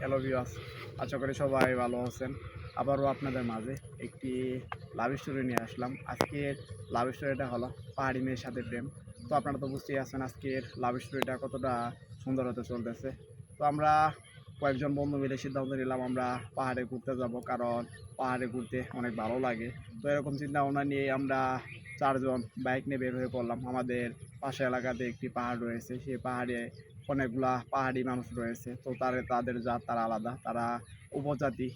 Hello আশা করি সবাই ভালো আছেন। আবারও আপনাদের মাঝে একটি লাভ স্টোরি নিয়ে আসলাম। আজকের লাভ স্টোরিটা হলো পাহাড়ি মেয়ের সাথে প্রেম। তো আপনারা তো বুঝতেই আছেন আজকের লাভ স্টোরিটা কতটা সুন্দর হতে চলতেছে। তো আমরা কয়েকজন বন্ধু মিলে সিদ্ধান্ত নিলাম আমরা পাহাড়ে ঘুরতে যাব কারণ পাহাড়ে ঘুরতে অনেক ভালো লাগে। তো এরকম চিন্তা ভাবনা নিয়ে আমরা চারজন বাইক নিয়ে বের হয়ে পড়লাম। আমাদের পাশে এলাকাতে একটি পাহাড় রয়েছে। সেই পাহাড়ে অনেকগুলা পাহাড়ি মানুষ রয়েছে, তো তারা, তাদের জাত তারা আলাদা, তারা উপজাতি।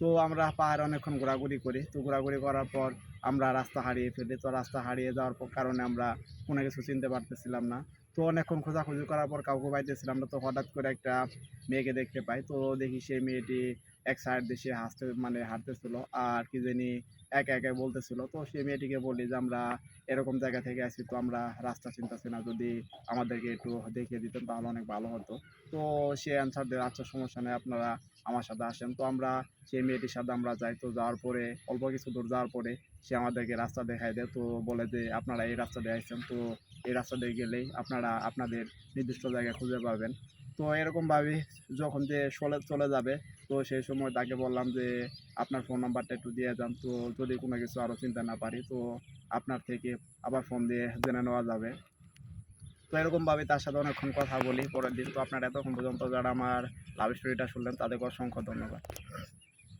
তো আমরা পাহাড়ে অনেকক্ষণ ঘোরাঘুরি করি, তো ঘোরাঘুরি করার পর আমরা রাস্তা হারিয়ে ফেলি। তো রাস্তা হারিয়ে যাওয়ার কারণে আমরা কোনো কিছু চিনতে পারতেছিলাম না। তো অনেকক্ষণ খোঁজাখুঁজি করার পর কাউকে পাইতেছিলাম না, তো হঠাৎ করে একটা মেয়েকে দেখতে পাই, তো দেখি সেই মেয়েটি এক সাইড দিয়ে সে হাসতে মানে হাঁটতেছিল আর কি জানি একা একা বলতেছিল। তো সেই মেয়েটিকে বলি যে, আমরা এরকম জায়গা থেকে আসি তো আমরা রাস্তা চিনতেছি না। যদি আমাদেরকে একটু দেখিয়ে দিতেন তাহলে অনেক ভালো হতো। তো সে অ্যান্সার দেয় আচ্ছা সমস্যা নেই, আপনারা আমার সাথে আসেন। তো আমরা সেই মেয়েটির সাথে আমরা যাই। তো যাওয়ার পরে, অল্প কিছু দূর যাওয়ার পরে সে আমাদেরকে রাস্তা দেখায় দেয়। তো বলে যে, আপনারা এই রাস্তা দিয়ে আসছেন তো এই রাস্তা দিয়ে গেলেই আপনারা আপনাদের নির্দিষ্ট জায়গায় খুঁজে পাবেন। তো এরকমভাবে যখন যে চলে চলে যাবে, তো সেই সময় তাকে বললাম যে, আপনার ফোন নাম্বারটা একটু দিয়ে যান তো যদি কোনো কিছু আরও চিন্তা না পারি, তো আপনার থেকে আবার ফোন দিয়ে জেনে নেওয়া যাবে। তো এরকমভাবে তার সাথে অনেকক্ষণ কথা বলি, পরের দিন তো আপনারা এতক্ষণ পর্যন্ত যারা আমার লাভ স্টোরিটা শুনলেন, তাদেরকে অসংখ্য ধন্যবাদ।